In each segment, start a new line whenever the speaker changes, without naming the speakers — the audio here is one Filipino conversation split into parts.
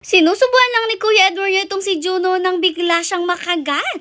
Sinusubuan lang ni Kuya Edward itong si Juno nang bigla siyang makagat.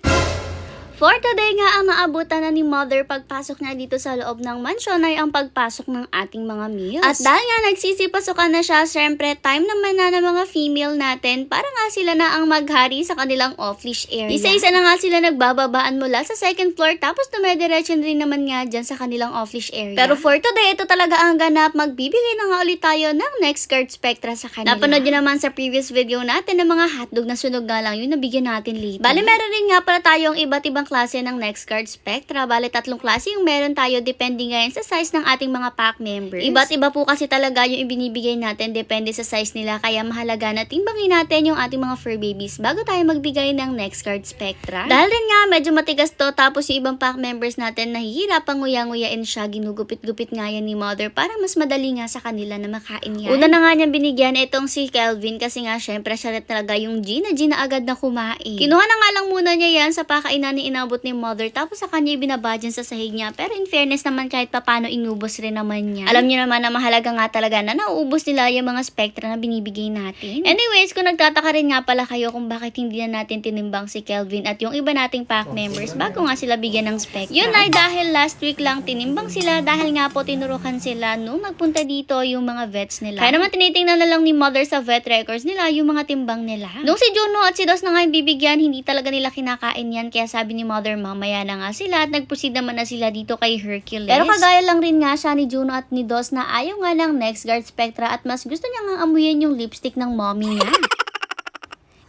For today nga ang naabutan na ni Mother pagpasok niya dito sa loob ng mansion ay ang pagpasok ng ating mga meals. At dahil nga nagsisipasukan na siya, syempre time naman na ng mga female natin para nga sila na ang maghari sa kanilang off-leash area. Isa-isa na nga sila nagbababaan mula sa second floor tapos dumediretso rin naman nga dyan sa kanilang off-leash area. Pero for today, ito talaga ang ganap. Magbibigay na nga ulit tayo ng next card spectra sa kanila. Napanood nyo naman sa previous video natin ng mga hotdog na sunog nga lang yun nabigyan natin later. Bale, meron rin nga pala tayong iba't ibang klase ng next card spectra. Bale, tatlong klase yung meron tayo depende ngayon sa size ng ating mga pack members. Iba't iba po kasi talaga yung ibinibigay natin depende sa size nila. Kaya mahalaga na timbangin natin yung ating mga fur babies bago tayo magbigay ng next card spectra. Dahil rin nga medyo matigas to tapos yung ibang pack members natin nahihirapang nguya-nguyain siya. Ginugupit-gupit nga yan ni mother para mas madali nga sa kanila na makain yan. Una na nga niya binigyan itong si Kelvin kasi nga syempre siya na talaga yung G na G na agad na kumain. Kinuha na nga lang muna niya yan sa pakainan ni inabot ni mother tapos sa kanya ibinaba dyan sa sahig niya. Pero in fairness naman kahit papano inubos rin naman niya. Alam niyo naman na mahalaga nga talaga na nauubos nila yung mga spectra na binibigay natin. Anyways, kung nagtataka rin nga pala kayo kung bakit hindi na natin tinimbang si Kelvin at yung iba nating pack members bago nga sila bigyan ng spectra. Yun ay dahil last week lang tinimbang sila dahil nga po tinurukan sila nung nagpunta dito yung mga vets nila. Kaya naman tinitingnan na lang ni mother sa vet records nila yung mga timbang nila. Nung si Juno at si Dos na nga yung bibigyan, hindi talaga nila kinakain yan. Kaya sabi ni mother, mamaya na nga sila at nagproceed naman na sila dito kay Hercules. Pero kagaya lang rin nga siya ni Juno at ni Dos na ayaw nga ng next guard spectra at mas gusto niya nga amuyin yung lipstick ng mommy niya.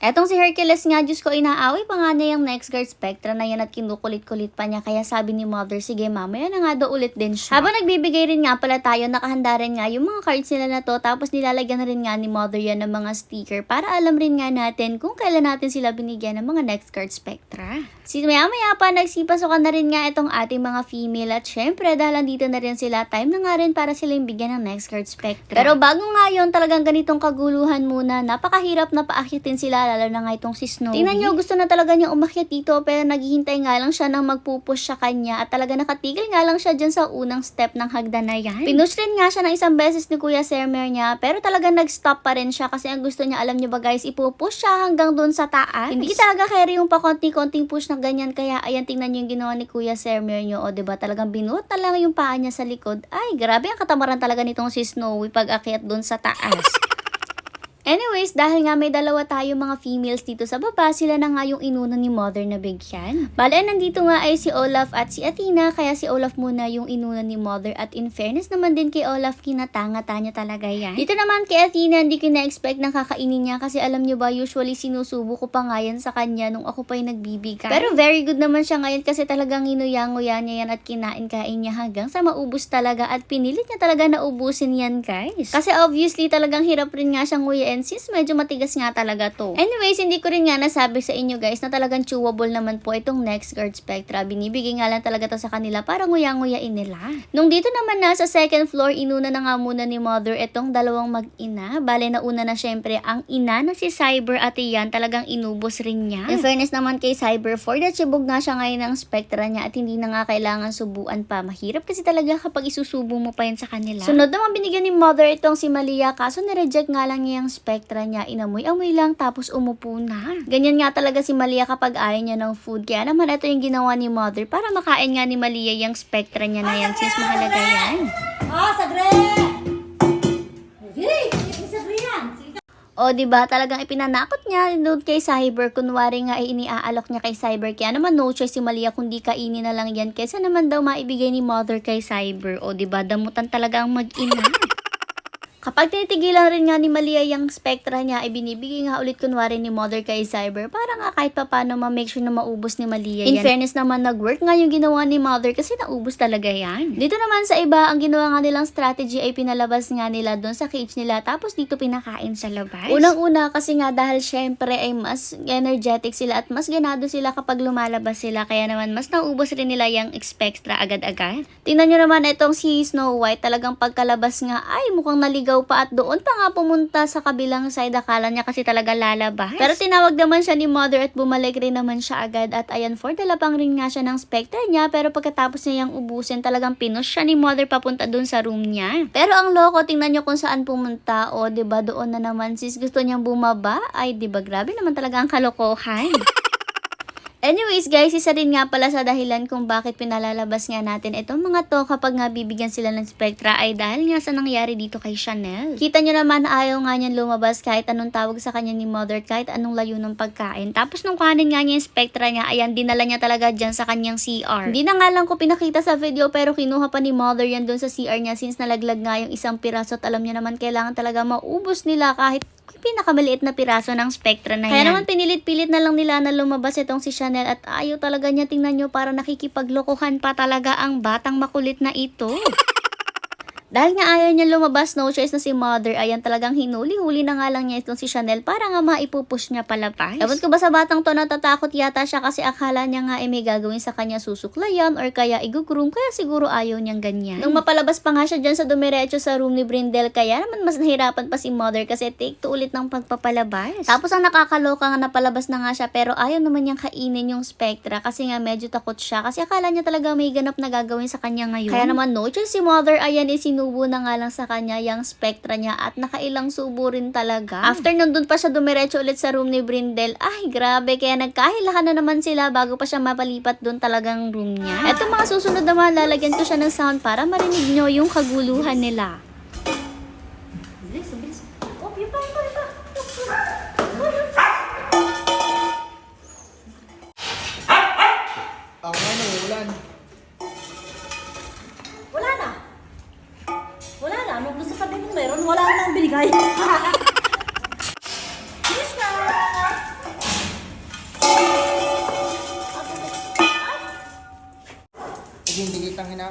Etong si Hercules nga, Diyos ko, inaaway pa nga niya yung next guard spectra na yan at kinukulit-kulit pa niya. Kaya sabi ni mother, sige mamaya na nga daw ulit din siya. Habang nagbibigay rin nga pala tayo, nakahanda rin nga yung mga cards nila na to. Tapos nilalagyan na rin nga ni mother yan ng mga sticker para alam rin nga natin kung kailan natin sila binigyan ng mga next card spectra. Si maya maya pa, nagsipasokan na rin nga itong ating mga female at syempre dahil andito na rin sila, time na nga rin para sila yung bigyan ng next card spectra. Pero bago nga yun, talagang ganitong kaguluhan muna, napakahirap na paakyatin sila lalo na nga itong si Snowy. Tingnan nyo, gusto na talaga niya umakyat dito pero naghihintay nga lang siya nang magpupush sa kanya at talaga nakatigil nga lang siya dyan sa unang step ng hagdan na yan. Pinush rin nga siya ng isang beses ni Kuya Sermer niya pero talaga nag-stop pa rin siya kasi ang gusto niya, alam niyo ba guys, ipupush siya hanggang doon sa taas. Hindi talaga carry yung pakonti-konting push na ganyan kaya ayan tingnan niyo yung ginawa ni Kuya Sermer niyo o ba talagang binuot na lang yung paa niya sa likod. Ay, grabe ang katamaran talaga nitong si Snowy pag akyat doon sa taas. Anyways, dahil nga may dalawa tayo mga females dito sa baba, sila na nga yung inuna ni mother na bigyan. Bale, nandito nga ay si Olaf at si Athena, kaya si Olaf muna yung inuna ni mother at in fairness naman din kay Olaf, kinatanga niya talaga yan. Dito naman kay Athena, hindi ko na-expect na kakainin niya kasi alam niyo ba, usually sinusubo ko pa nga yan sa kanya nung ako pa yung nagbibigay. Pero very good naman siya ngayon kasi talagang inuyang-uya niya yan at kinain-kain niya hanggang sa maubos talaga at pinilit niya talaga na ubusin yan guys. Kasi obviously talagang hirap rin nga siyang nguyain since medyo matigas nga talaga to. Anyways, hindi ko rin nga nasabi sa inyo guys na talagang chewable naman po itong Next Guard Spectra. Binibigay nga lang talaga to sa kanila para nguyang-nguyain nila. Nung dito naman na sa second floor, inuna na nga muna ni mother itong dalawang mag-ina. Bale na una na syempre ang ina na si Cyber at iyan talagang inubos rin niya. In fairness naman kay Cyber, for that sibog nga siya ngayon ng Spectra niya at hindi na nga kailangan subuan pa. Mahirap kasi talaga kapag isusubo mo pa yan sa kanila. Sunod naman binigyan ni mother itong si Malia kaso nireject nga lang niya yung Spectra niya. Inamoy-amoy lang tapos umupo na. Ganyan nga talaga si Malia kapag ayaw niya ng food. Kaya naman ito yung ginawa ni mother para makain nga ni Malia yung Spectra niya na yan since mahalaga yan.
Oh, sagre! Hey, sagre yan.
O, di ba talagang ipinanakot niya doon kay Cyber. Kunwari nga ay iniaalok niya kay Cyber. Kaya naman no choice si Malia kundi kainin na lang yan. Kesa naman daw maibigay ni Mother kay Cyber. O, di ba damutan talaga ang mag-ina. Kapag tinitigilan rin nga ni Malia yung spectra niya, ay binibigay nga ulit kunwari ni Mother kay Cyber para nga kahit pa paano ma-make sure na maubos ni Malia yan. In fairness naman, nag-work nga yung ginawa ni Mother kasi naubos talaga yan. Dito naman sa iba, ang ginawa nga nilang strategy ay pinalabas nga nila doon sa cage nila tapos dito pinakain sa labas. Unang-una kasi nga dahil syempre ay mas energetic sila at mas ganado sila kapag lumalabas sila kaya naman mas naubos rin nila yung extra agad-agad. Tingnan nyo naman itong si Snow White talagang pagkalabas nga ay mukhang naligaw sumisigaw pa at doon pa nga pumunta sa kabilang side. Akala niya kasi talaga lalabas. Pero tinawag naman siya ni mother at bumalik rin naman siya agad. At ayan, for dalapang rin nga siya ng spectre niya. Pero pagkatapos niya yung ubusin, talagang pinush siya ni mother papunta doon sa room niya. Pero ang loko, tingnan niyo kung saan pumunta. O, ba doon na naman sis gusto niyang bumaba. Ay, ba grabe naman talaga ang kalokohan. Anyways guys, isa din nga pala sa dahilan kung bakit pinalalabas nga natin itong mga to kapag nga bibigyan sila ng Spectra ay dahil nga sa nangyari dito kay Chanel. Kita nyo naman ayaw nga niyan lumabas kahit anong tawag sa kanya ni mother, kahit anong layo ng pagkain. Tapos nung kanin nga niya yung Spectra niya, ayan, dinala niya talaga dyan sa kanyang CR. Hindi na nga lang ko pinakita sa video pero kinuha pa ni mother yan doon sa CR niya since nalaglag nga yung isang piraso at alam niya naman kailangan talaga maubos nila kahit pinakamaliit na piraso ng Spectra na yan. Kaya naman pinilit-pilit na lang nila na lumabas itong si Chanel at ayaw talaga niya tingnan nyo para nakikipaglokohan pa talaga ang batang makulit na ito. Dahil nga ayaw niya lumabas, no choice na si mother, ayan talagang hinuli-huli na nga lang niya itong si Chanel para nga maipupush niya palabas. Ewan ko ba sa batang to natatakot yata siya kasi akala niya nga eh may gagawin sa kanya susuklayan or kaya igugroom kaya siguro ayaw niyang ganyan. Nung mapalabas pa nga siya dyan sa dumiretso sa room ni Brindel kaya naman mas nahirapan pa si mother kasi take to ulit ng pagpapalabas. Tapos ang nakakaloka nga napalabas na nga siya pero ayaw naman niyang kainin yung Spectra kasi nga medyo takot siya kasi akala niya talaga may ganap na gagawin sa kanya ngayon. Kaya naman no choice si mother ayan eh sinubo na nga lang sa kanya yung Spectra niya at nakailang subo rin talaga. After nun dun pa siya dumiretso ulit sa room ni Brindel, ay grabe kaya nagkahilahan na naman sila bago pa siya mapalipat dun talagang room niya. Eto mga susunod naman lalagyan ko siya ng sound para marinig nyo yung kaguluhan nila.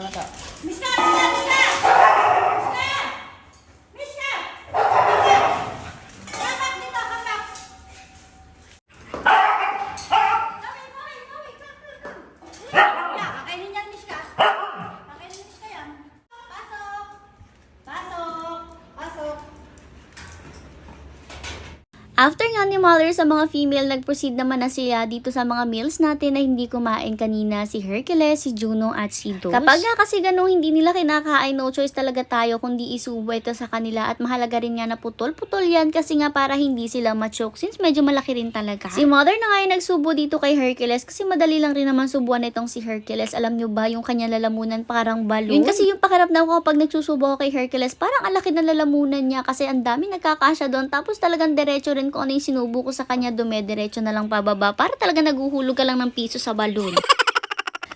なさい。
After nga ni Mother sa mga female, nag-proceed naman na siya dito sa mga meals natin na hindi kumain kanina si Hercules, si Juno at si Dos. Kapag nga kasi ganun hindi nila kinakain, no choice talaga tayo kundi isubo ito sa kanila at mahalaga rin nga na putol-putol yan kasi nga para hindi sila machoke since medyo malaki rin talaga. Si Mother na nga yung nagsubo dito kay Hercules kasi madali lang rin naman subuan itong si Hercules. Alam nyo ba yung kanya lalamunan parang balon? Yun kasi yung pakiramdam ko kapag nagsusubo ako kay Hercules, parang ang laki ng lalamunan niya kasi ang dami nagkakasya doon tapos talagang diretso rin kung ano yung sinubo ko sa kanya, dumediretso na lang pababa para talaga naguhulog ka lang ng piso sa balon.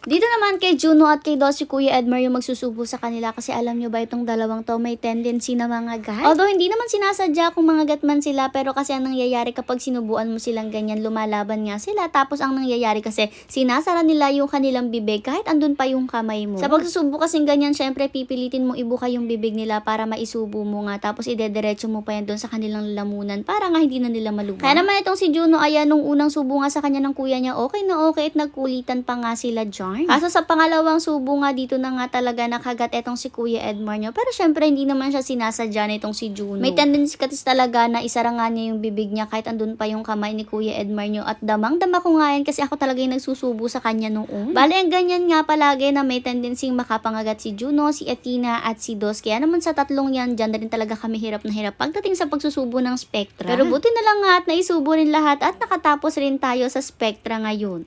Dito naman kay Juno at kay Dos si Kuya Edmer yung magsusubo sa kanila kasi alam nyo ba itong dalawang to may tendency na mga gat? Although hindi naman sinasadya kung mga gat man sila pero kasi ang nangyayari kapag sinubuan mo silang ganyan lumalaban nga sila tapos ang nangyayari kasi sinasara nila yung kanilang bibig kahit andun pa yung kamay mo. Sa pagsusubo kasing ganyan syempre pipilitin mo ibuka yung bibig nila para maisubo mo nga tapos idediretso mo pa yan doon sa kanilang lamunan para nga hindi na nila maluwa. Kaya naman itong si Juno ayan nung unang subo nga sa kanya ng kuya niya okay na okay at nagkulitan pa nga sila John. Kaso sa pangalawang subo nga dito na nga talaga nakagat etong si Kuya Edmar nyo. Pero syempre hindi naman siya sinasadya na itong si Juno. May tendency kasi talaga na isara nga niya yung bibig niya kahit andun pa yung kamay ni Kuya Edmar nyo. At damang-dama ko nga yan kasi ako talaga yung nagsusubo sa kanya noon. Bale, ang ganyan nga palagi na may tendency makapangagat si Juno, si Athena at si Dos. Kaya naman sa tatlong yan, dyan rin talaga kami hirap na hirap pagdating sa pagsusubo ng Spectra. Pero buti na lang nga at naisubo rin lahat at nakatapos rin tayo sa Spectra ngayon.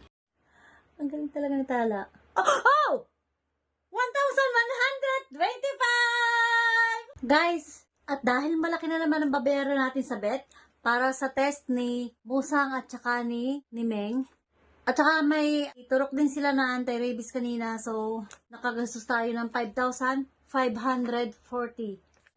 Ang galing talaga ng tala. Oh! oh! 1,125! Guys, at dahil malaki na naman ang babayaran natin sa bet, para sa test ni Musang at saka ni, ni Meng, at saka may turok din sila na anti-rabies kanina, so nakagastos tayo ng 5,540.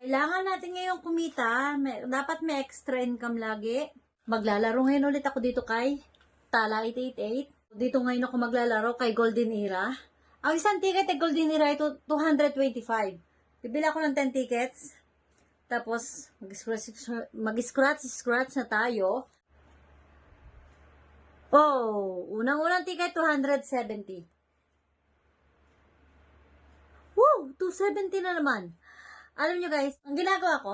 Kailangan natin ngayon kumita, may, dapat may extra income lagi. Maglalaro ngayon ulit ako dito kay Tala 888. Dito ngayon ako maglalaro kay Golden Era. Ang isang ticket ay Golden Era ito 225. Bibili ako ng 10 tickets. Tapos mag-scratch scratch na tayo. Oh, unang-unang ticket 270. Woo, 270 na naman. Alam nyo guys, ang ginagawa ko,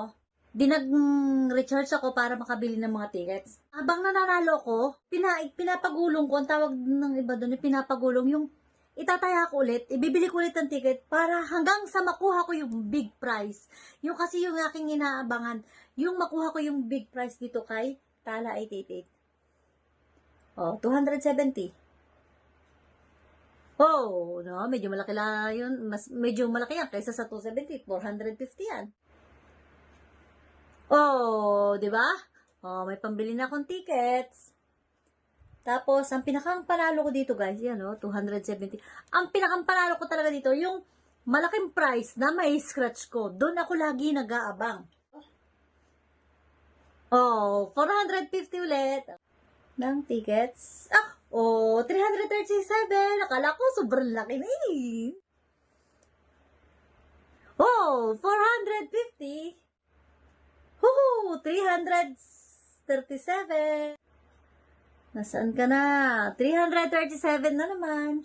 dinag-recharge ako para makabili ng mga tickets. Habang nananalo ko, pina, pinapagulong ko, ang tawag ng iba doon, pinapagulong yung itataya ko ulit, ibibili ko ulit ng ticket para hanggang sa makuha ko yung big prize. Yung kasi yung aking inaabangan, yung makuha ko yung big prize dito kay Tala 888. Oh, 270. Oh, no, medyo malaki lang yun. Mas, medyo malaki yan kaysa sa 270. 450 yan. Oh, di ba? Oh, may pambili na akong tickets. Tapos, ang pinakang panalo ko dito, guys, yan, oh, 270. Ang pinakang panalo ko talaga dito, yung malaking price na may scratch ko. Doon ako lagi nag-aabang. Oh, 450 ulit ng tickets. Ah, oh, 337. Akala ko sobrang laki na eh. Oh, 450. Woohoo! 337. Nasaan ka na? 337 na naman.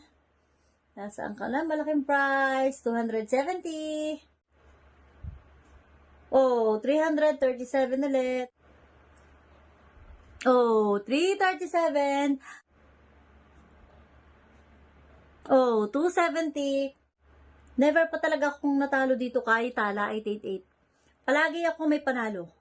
Nasaan ka na? Malaking price. 270. Oh, 337 ulit. Oh, 337. Oh, 270. Never pa talaga akong natalo dito kahit tala 888. Palagi ako may panalo.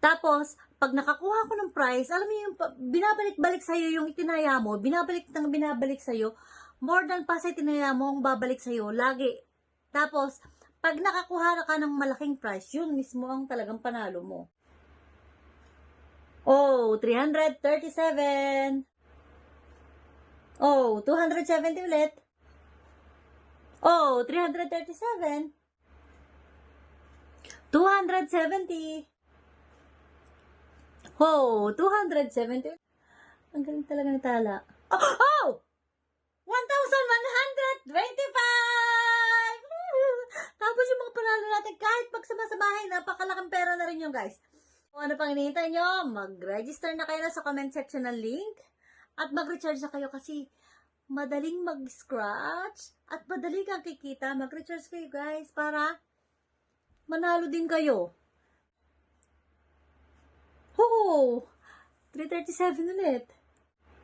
Tapos, pag nakakuha ko ng prize, alam mo yung binabalik-balik sa'yo yung itinaya mo, binabalik ng binabalik sa'yo, more than pa sa itinaya mo ang babalik sa'yo, lagi. Tapos, pag nakakuha na ka ng malaking prize, yun mismo ang talagang panalo mo. Oh, 337. Oh, 270 ulit. Oh, 337. 270. Oh, 270. Ang galing talaga ng tala. Oh! oh! 1,125! Tapos yung mga panalo natin, kahit pagsama-samahin, napakalaking pera na rin yung guys. Kung ano pang hinihintay nyo, mag-register na kayo na sa comment section ng link at mag-recharge na kayo kasi madaling mag-scratch at madali kang kikita. Mag-recharge kayo guys para manalo din kayo. Ho! 337 ulit.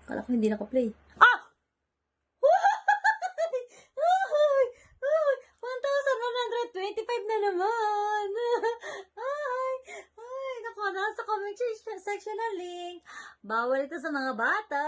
Kala ko hindi naka-play. Ah! Ay! Ay! 1,125 na naman! Ay! Ay! Naku, nasa comment section ng link. Bawal ito sa mga bata.